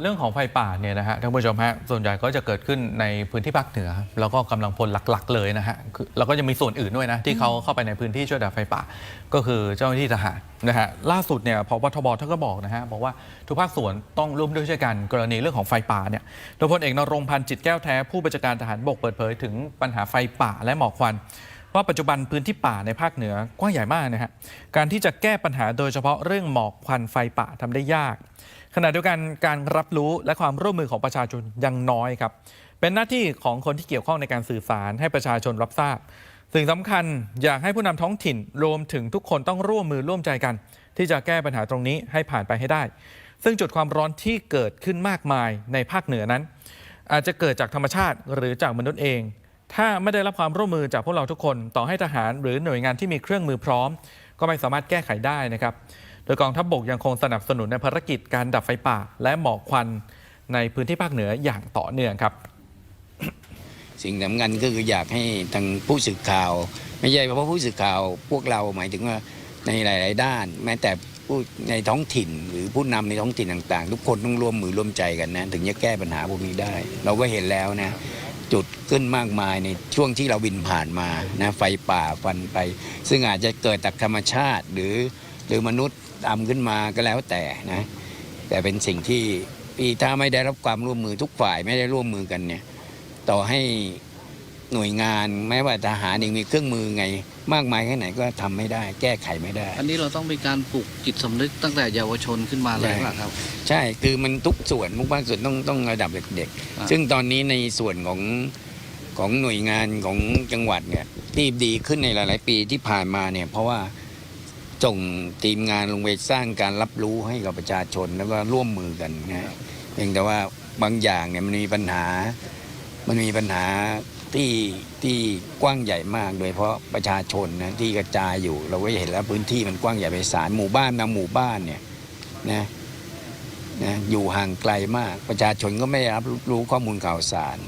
เรื่องของไฟป่าเนี่ยนะฮะท่านผู้ชมฮะส่วนใหญ่ก็จะเกิดขึ้นในพื้นที่ภาคเหนือ แล้วก็กำลังพลหลักๆ เลยนะฮะคือแล้วก็จะมีส่วนอื่นด้วยนะที่เขาเข้าไปในพื้นที่ช่วยดับไฟป่า ก็คือเจ้าหน้าที่ทหารนะฮะล่าสุดเนี่ยพบทบท่านก็บอกนะฮะบอกว่าทุกภาคส่วนต้องร่วมด้วยช่วยกันกรณีเรื่องของไฟป่าเนี่ยโดยพลเอกนรงพันธ์จิตแก้วแท้ผู้บัญชาการทหารบกเปิดเผยถึงปัญหาไฟป่าและหมอกควันว่าปัจจุบันพื้นที่ป่าในภาคเหนือกว้างใหญ่มากนะฮะการที่จะแก้ปัญหาโดยเฉพาะเรื่องหมอกควันไฟป่าทำได้ยาก ขณะเดียวกันการรับรู้และความร่วมมือของประชาชนยังน้อยครับ เป็นหน้าที่ของคนที่เกี่ยวข้องในการสื่อสารให้ประชาชนรับทราบ สิ่งสำคัญอยากให้ผู้นำท้องถิ่นรวมถึงทุกคนต้องร่วมมือร่วมใจกัน ที่จะแก้ปัญหาตรงนี้ให้ผ่านไปให้ได้ ซึ่งจุดความร้อนที่เกิดขึ้นมากมายในภาคเหนือนั้น อาจจะเกิดจากธรรมชาติหรือจากมนุษย์เอง ถ้าไม่ได้รับความร่วมมือจากพวกเราทุกคน ต่อให้ทหารหรือหน่วยงานที่มีเครื่องมือพร้อม ก็ไม่สามารถแก้ไขได้นะครับ โดยกองทัพบบกยังคงสนับสนุนในภารกิจการดับไฟป่า และหมอกควันในพื้นที่ภาคเหนืออย่างต่อเนื่องครับ สิ่งสำคัญก็คืออยากให้ทางผู้สื่อข่าว ไม่ใช่เฉพาะผู้สื่อข่าวพวกเราหมายถึงว่าในหลาย ๆ ด้าน แม้แต่ผู้ในท้องถิ่น หรือผู้นำในท้องถิ่นต่าง ๆ ทุกคนต้องร่วมมือร่วมใจกันนะถึงจะแก้ปัญหาพวกนี้ได้ เราก็เห็นแล้วนะจุดขึ้นมากมายในช่วงที่เราบินผ่านมานะไฟป่าฟันไป ซึ่งอาจจะเกิดจากธรรมชาติหรือหรือมนุษย์ ทำขึ้นมาก็แล้วแต่นะแต่เป็นสิ่งที่ที่ถ้าไม่ได้รับความร่วมมือทุกฝ่ายไม่ได้ร่วมมือกันเนี่ยต่อให้หน่วยงานแม้ว่าทหารเองมีเครื่องมือไง มากมายแค่ไหนก็ทำไม่ได้ แก้ไขไม่ได้ อันนี้เราต้องมีการปลูกจิตสำนึกตั้งแต่เยาวชนขึ้นมาเลยหรือเปล่าครับ ใช่คือมันทุกส่วนทุกภาคส่วนต้องต้องระดับเด็กอ่าๆซึ่งตอนนี้ในส่วนของของหน่วยงานของจังหวัดเนี่ยที่ดีขึ้นในหลาย ๆ ปีที่ผ่านมาเนี่ยเพราะว่า ส่งทีมงานลงไปสร้างการรับรู้ให้กับประชาชนแล้วก็ร่วมมือกันนะเพียงแต่ว่าบางอย่างเนี่ยมันมีปัญหา มันมีปัญหาที่ที่กว้างใหญ่มาก โดยเฉพาะประชาชนนะที่กระจายอยู่ เราก็เห็นแล้วพื้นที่มันกว้างใหญ่ไพศาลหมู่บ้านบางหมู่บ้านเนี่ยนะนะอยู่ห่างไกลมาก ประชาชนก็ไม่รับรู้ข้อมูลข่าวสาร